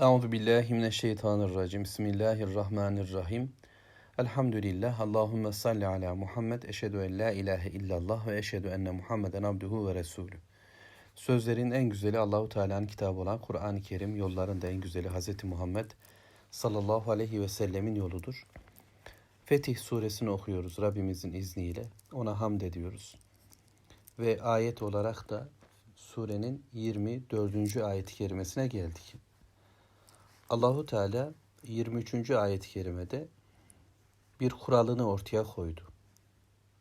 Euzu billahi mineşşeytanirracim. Bismillahirrahmanirrahim. Elhamdülillah. Allahumme salli ala Muhammed. Eşhedü en la ilahe illallah ve eşhedü enne Muhammeden abduhu ve resulü. Sözlerin en güzeli Allahu Teala'nın kitabı olan Kur'an-ı Kerim, yolların da en güzeli Hz. Muhammed sallallahu aleyhi ve sellemin yoludur. Fetih suresini okuyoruz Rabbimizin izniyle. Ona hamd ediyoruz. Ve ayet olarak da surenin 24. ayet-i kerimesine geldik. Allahu Teala 23. ayet-i kerimede bir kuralını ortaya koydu.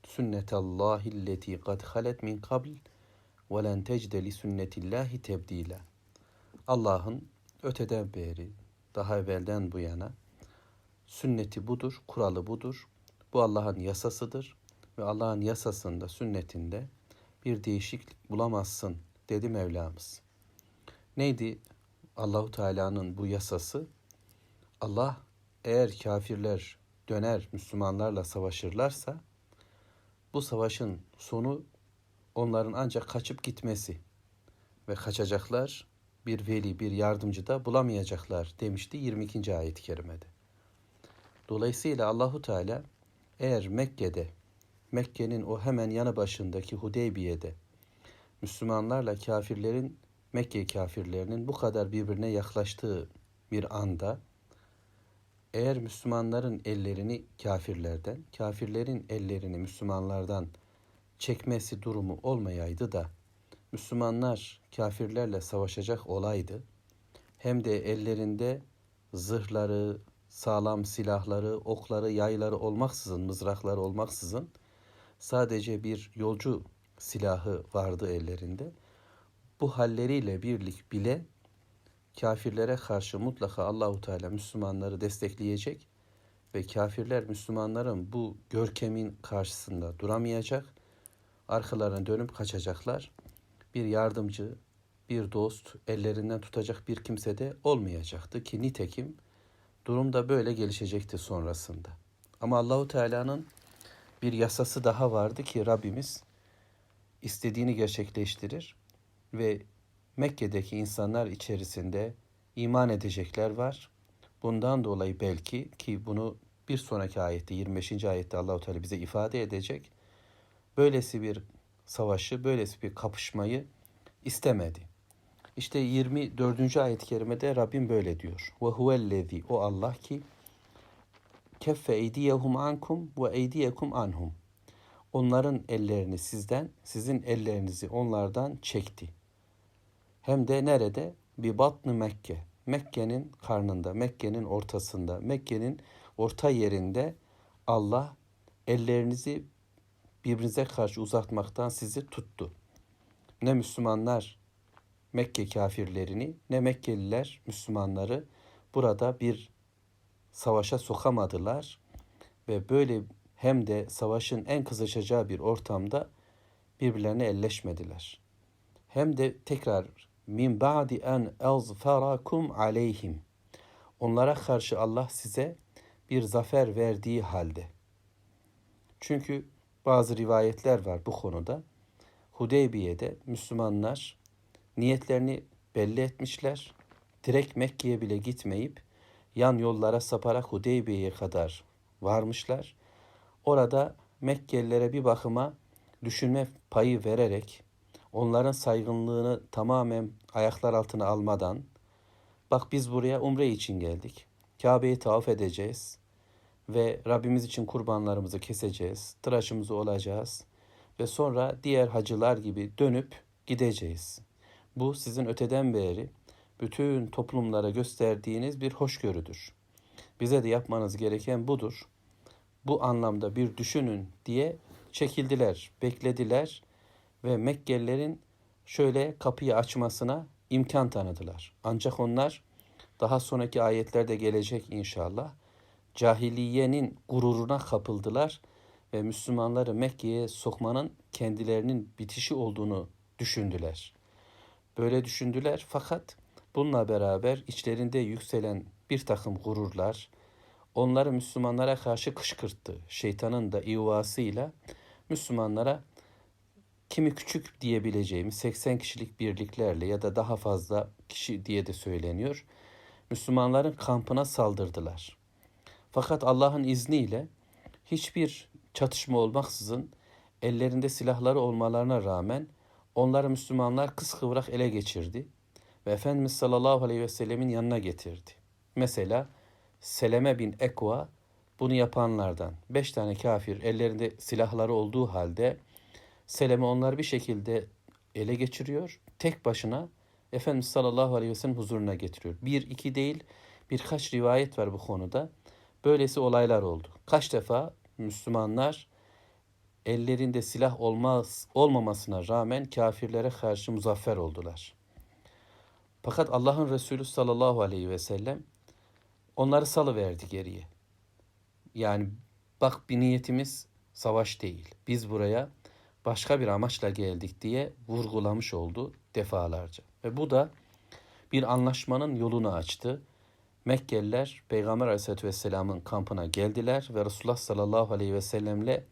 Sünnetallahi lleti kad halet min kabl ve len tecde li sünnetillahi tebdila. Allah'ın öteden beri, daha evvelden bu yana sünneti budur, kuralı budur. Bu Allah'ın yasasıdır ve Allah'ın yasasında, sünnetinde bir değişiklik bulamazsın dedi Mevlamız. Neydi Allahu Teala'nın bu yasası? Allah eğer kafirler döner Müslümanlarla savaşırlarsa bu savaşın sonu onların ancak kaçıp gitmesi ve kaçacaklar bir veli, bir yardımcı da bulamayacaklar demişti 22. ayet-i kerimede. Dolayısıyla Allahu Teala eğer Mekke'de, Mekke'nin o hemen yanı başındaki Hudeybiye'de Müslümanlarla kafirlerin, Mekke kafirlerinin bu kadar birbirine yaklaştığı bir anda eğer Müslümanların ellerini kafirlerden, kafirlerin ellerini Müslümanlardan çekmesi durumu olmayaydı da Müslümanlar kafirlerle savaşacak olaydı. Hem de ellerinde zırhları, sağlam silahları, okları, yayları olmaksızın, mızrakları olmaksızın sadece bir yolcu silahı vardı ellerinde. Bu halleriyle birlik bile kafirlere karşı mutlaka Allahu Teala Müslümanları destekleyecek ve kafirler Müslümanların bu görkemin karşısında duramayacak. Arkalarına dönüp kaçacaklar. Bir yardımcı, bir dost, ellerinden tutacak bir kimse de olmayacaktı ki nitekim durum da böyle gelişecekti sonrasında. Ama Allahu Teala'nın bir yasası daha vardı ki Rabbimiz istediğini gerçekleştirir ve Mekke'deki insanlar içerisinde iman edecekler var. Bundan dolayı belki ki bunu bir sonraki ayette 25. ayette Allahu Teala bize ifade edecek. Böylesi bir savaşı, böylesi bir kapışmayı istemedi. İşte 24. ayet-i kerimede Rabbim böyle diyor. Ve huvellezî o Allah ki keffe eydiyehum ankum ve eydiyekum anhum. Onların ellerini sizden, sizin ellerinizi onlardan çekti. Hem de nerede? Bir batnı Mekke. Mekke'nin karnında, Mekke'nin ortasında, Mekke'nin orta yerinde Allah ellerinizi birbirinize karşı uzatmaktan sizi tuttu. Ne Müslümanlar Mekke kafirlerini ne Mekkeliler Müslümanları burada bir savaşa sokamadılar ve böyle hem de savaşın en kızışacağı bir ortamda birbirlerine elleşmediler. Hem de tekrar min ba'di en azfarakum aleyhim. Onlara karşı Allah size bir zafer verdiği halde. Çünkü bazı rivayetler var bu konuda. Hudeybiye'de Müslümanlar niyetlerini belli etmişler. Direkt Mekke'ye bile gitmeyip yan yollara saparak Hudeybiye'ye kadar varmışlar. Orada Mekkelilere bir bakıma düşünme payı vererek onların saygınlığını tamamen ayaklar altına almadan bak biz buraya umre için geldik. Kabe'yi tavaf edeceğiz ve Rabbimiz için kurbanlarımızı keseceğiz. Tıraşımızı olacağız ve sonra diğer hacılar gibi dönüp gideceğiz. Bu sizin öteden beri bütün toplumlara gösterdiğiniz bir hoşgörüdür. Bize de yapmanız gereken budur. Bu anlamda bir düşünün diye çekildiler, beklediler ve Mekkelilerin şöyle kapıyı açmasına imkan tanıdılar. Ancak onlar daha sonraki ayetlerde gelecek inşallah. Cahiliyenin gururuna kapıldılar ve Müslümanları Mekke'ye sokmanın kendilerinin bitişi olduğunu düşündüler. Böyle düşündüler fakat bununla beraber içlerinde yükselen bir takım gururlar onları Müslümanlara karşı kışkırttı. Şeytanın da ivasıyla Müslümanlara kimi küçük diyebileceğimiz 80 kişilik birliklerle ya da daha fazla kişi diye de söyleniyor. Müslümanların kampına saldırdılar. Fakat Allah'ın izniyle hiçbir çatışma olmaksızın ellerinde silahları olmalarına rağmen onları Müslümanlar kıskıvrak ele geçirdi ve Efendimiz sallallahu aleyhi ve sellemin yanına getirdi. Mesela Seleme bin Ekva bunu yapanlardan. Beş tane kafir ellerinde silahları olduğu halde Seleme onları bir şekilde ele geçiriyor. Tek başına Efendimiz sallallahu aleyhi ve sellem huzuruna getiriyor. Bir, iki değil birkaç rivayet var bu konuda. Böylesi olaylar oldu. Kaç defa Müslümanlar ellerinde silah olmaz olmamasına rağmen kafirlere karşı muzaffer oldular. Fakat Allah'ın Resulü sallallahu aleyhi ve sellem onları salıverdi geriye. Yani bak bir niyetimiz savaş değil. Biz buraya başka bir amaçla geldik diye vurgulamış oldu defalarca. Ve bu da bir anlaşmanın yolunu açtı. Mekkeliler Peygamber Aleyhisselatü Vesselam'ın kampına geldiler ve Resulullah sallallahu aleyhi ve sellemle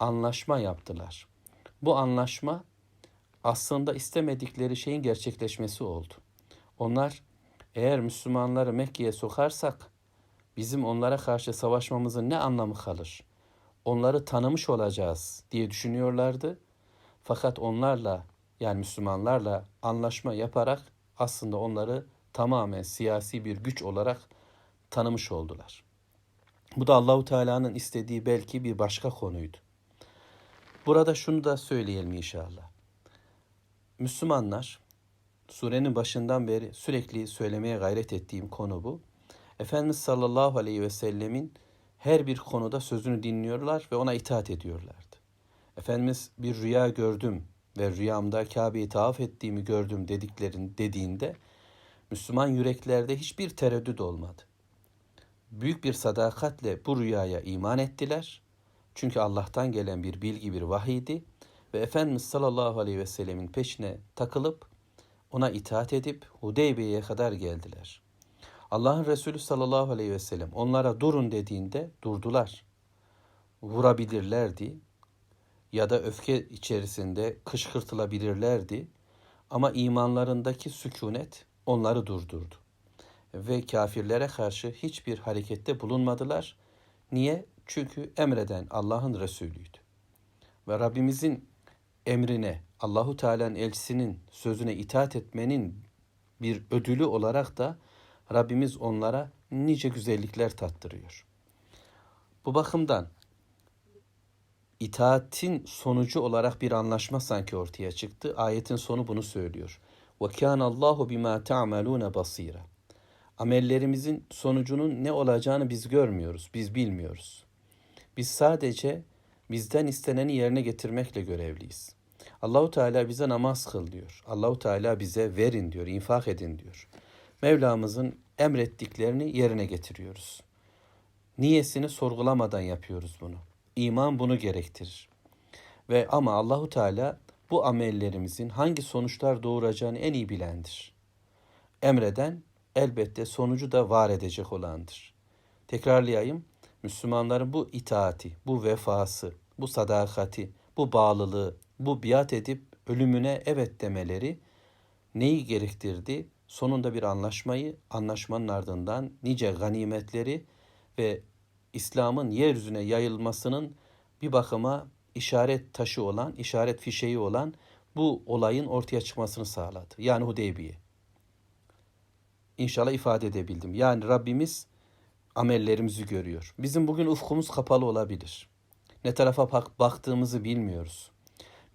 anlaşma yaptılar. Bu anlaşma aslında istemedikleri şeyin gerçekleşmesi oldu. Onlar eğer Müslümanları Mekke'ye sokarsak bizim onlara karşı savaşmamızın ne anlamı kalır? Onları tanımış olacağız diye düşünüyorlardı. Fakat onlarla yani Müslümanlarla anlaşma yaparak aslında onları tamamen siyasi bir güç olarak tanımış oldular. Bu da Allahu Teala'nın istediği belki bir başka konuydu. Burada şunu da söyleyelim inşallah. Müslümanlar surenin başından beri sürekli söylemeye gayret ettiğim konu bu. Efendimiz sallallahu aleyhi ve sellemin her bir konuda sözünü dinliyorlar ve ona itaat ediyorlardı. Efendimiz bir rüya gördüm ve rüyamda Kabe'yi tavaf ettiğimi gördüm dediklerin dediğinde Müslüman yüreklerde hiçbir tereddüt olmadı. Büyük bir sadakatle bu rüyaya iman ettiler. Çünkü Allah'tan gelen bir bilgi, bir vahiydi ve Efendimiz sallallahu aleyhi ve sellemin peşine takılıp ona itaat edip Hudeybiye'ye kadar geldiler. Allah'ın Resulü sallallahu aleyhi ve sellem onlara durun dediğinde durdular. Vurabilirlerdi ya da öfke içerisinde kışkırtılabilirlerdi ama imanlarındaki sükunet onları durdurdu. Ve kafirlere karşı hiçbir harekette bulunmadılar. Niye? Çünkü emreden Allah'ın Resulüydü. Ve Rabbimizin emrine, Allahu Teala'nın elçisinin sözüne itaat etmenin bir ödülü olarak da Rabbimiz onlara nice güzellikler tattırıyor. Bu bakımdan itaatin sonucu olarak bir anlaşma sanki ortaya çıktı. Ayetin sonu bunu söylüyor. Kana Allahu bima ta'malun basira. Amellerimizin sonucunun ne olacağını biz görmüyoruz, biz bilmiyoruz. Biz sadece bizden isteneni yerine getirmekle görevliyiz. Allahu Teala bize namaz kıl diyor. Allahu Teala bize verin diyor, infak edin diyor. Mevlamızın emrettiklerini yerine getiriyoruz. Niyesini sorgulamadan yapıyoruz bunu. İman bunu gerektirir. Ve ama Allahu Teala bu amellerimizin hangi sonuçlar doğuracağını en iyi bilendir. Emreden elbette sonucu da var edecek olandır. Tekrarlayayım. Müslümanların bu itaati, bu vefası, bu sadakati, bu bağlılığı, bu biat edip ölümüne evet demeleri neyi gerektirdi? Sonunda bir anlaşmayı, anlaşmanın ardından nice ganimetleri ve İslam'ın yeryüzüne yayılmasının bir bakıma işaret taşı olan, işaret fişeği olan bu olayın ortaya çıkmasını sağladı. Yani Hudeybiye. İnşallah ifade edebildim. Yani Rabbimiz amellerimizi görüyor. Bizim bugün ufkumuz kapalı olabilir. Ne tarafa bak baktığımızı bilmiyoruz.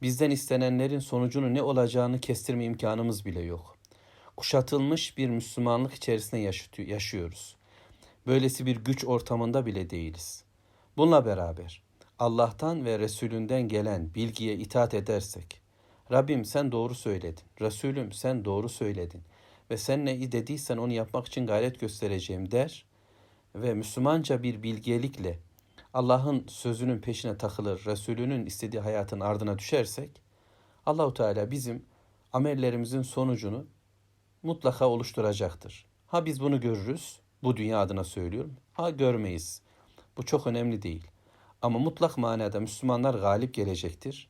Bizden istenenlerin sonucunu ne olacağını kestirme imkanımız bile yok. Kuşatılmış bir Müslümanlık içerisinde yaşıyoruz. Böylesi bir güç ortamında bile değiliz. Bununla beraber Allah'tan ve Resulünden gelen bilgiye itaat edersek, Rabbim sen doğru söyledin, Resulüm sen doğru söyledin ve sen ne dediysen onu yapmak için gayret göstereceğim der ve Müslümanca bir bilgelikle Allah'ın sözünün peşine takılır, Resulünün istediği hayatın ardına düşersek, Allahu Teala bizim amellerimizin sonucunu mutlaka oluşturacaktır. Ha biz bunu görürüz, bu dünya adına söylüyorum. Ha görmeyiz. Bu çok önemli değil. Ama mutlak manada Müslümanlar galip gelecektir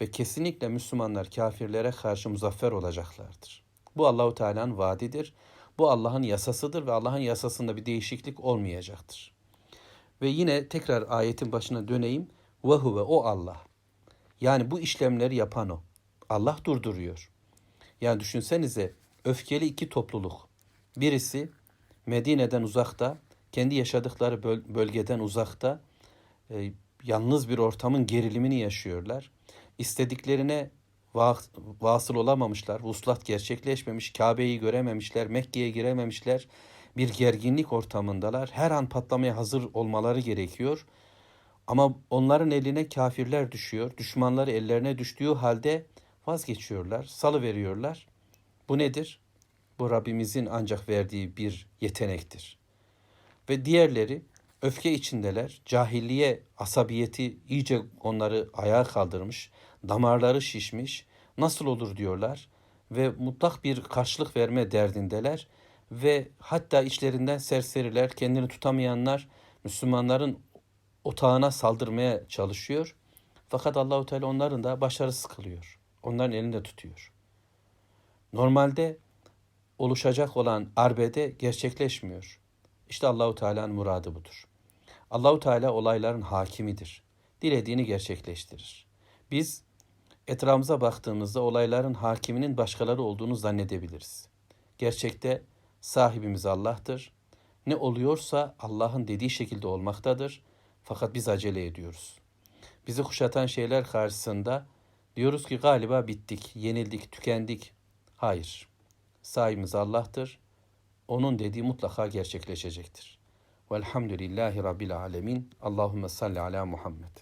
ve kesinlikle Müslümanlar kafirlere karşı muzaffer olacaklardır. Bu Allahu Teala'nın vaadidir. Bu Allah'ın yasasıdır ve Allah'ın yasasında bir değişiklik olmayacaktır. Ve yine tekrar ayetin başına döneyim. Ve huve o Allah. Yani bu işlemleri yapan o. Allah durduruyor. Yani düşünsenize öfkeli iki topluluk. Birisi Medine'den uzakta, kendi yaşadıkları böl- bölgeden uzakta e, yalnız bir ortamın gerilimini yaşıyorlar. İstediklerine va- vasıl olamamışlar. Vuslat gerçekleşmemiş, Kabe'yi görememişler, Mekke'ye girememişler. Bir gerginlik ortamındalar. Her an patlamaya hazır olmaları gerekiyor. Ama onların eline kafirler düşüyor. Düşmanları ellerine düştüğü halde vazgeçiyorlar, salı veriyorlar. Bu nedir? Bu Rabbimizin ancak verdiği bir yetenektir. Ve diğerleri öfke içindeler. Cahilliğe, asabiyeti iyice onları ayağa kaldırmış. Damarları şişmiş. Nasıl olur diyorlar. Ve mutlak bir karşılık verme derdindeler. Ve hatta içlerinden serseriler, kendini tutamayanlar Müslümanların otağına saldırmaya çalışıyor. Fakat Allahu Teala onların da başarısız kılıyor. Onların elinde tutuyor. Normalde oluşacak olan arbede gerçekleşmiyor. İşte Allahu Teala'nın muradı budur. Allahu Teala olayların hakimidir. Dilediğini gerçekleştirir. Biz etrafımıza baktığımızda olayların hakiminin başkaları olduğunu zannedebiliriz. Gerçekte sahibimiz Allah'tır. Ne oluyorsa Allah'ın dediği şekilde olmaktadır. Fakat biz acele ediyoruz. Bizi kuşatan şeyler karşısında diyoruz ki galiba bittik, yenildik, tükendik. Hayır. Sahibimiz Allah'tır. Onun dediği mutlaka gerçekleşecektir. Velhamdülillahi Rabbil alemin. Allahümme salli ala Muhammed.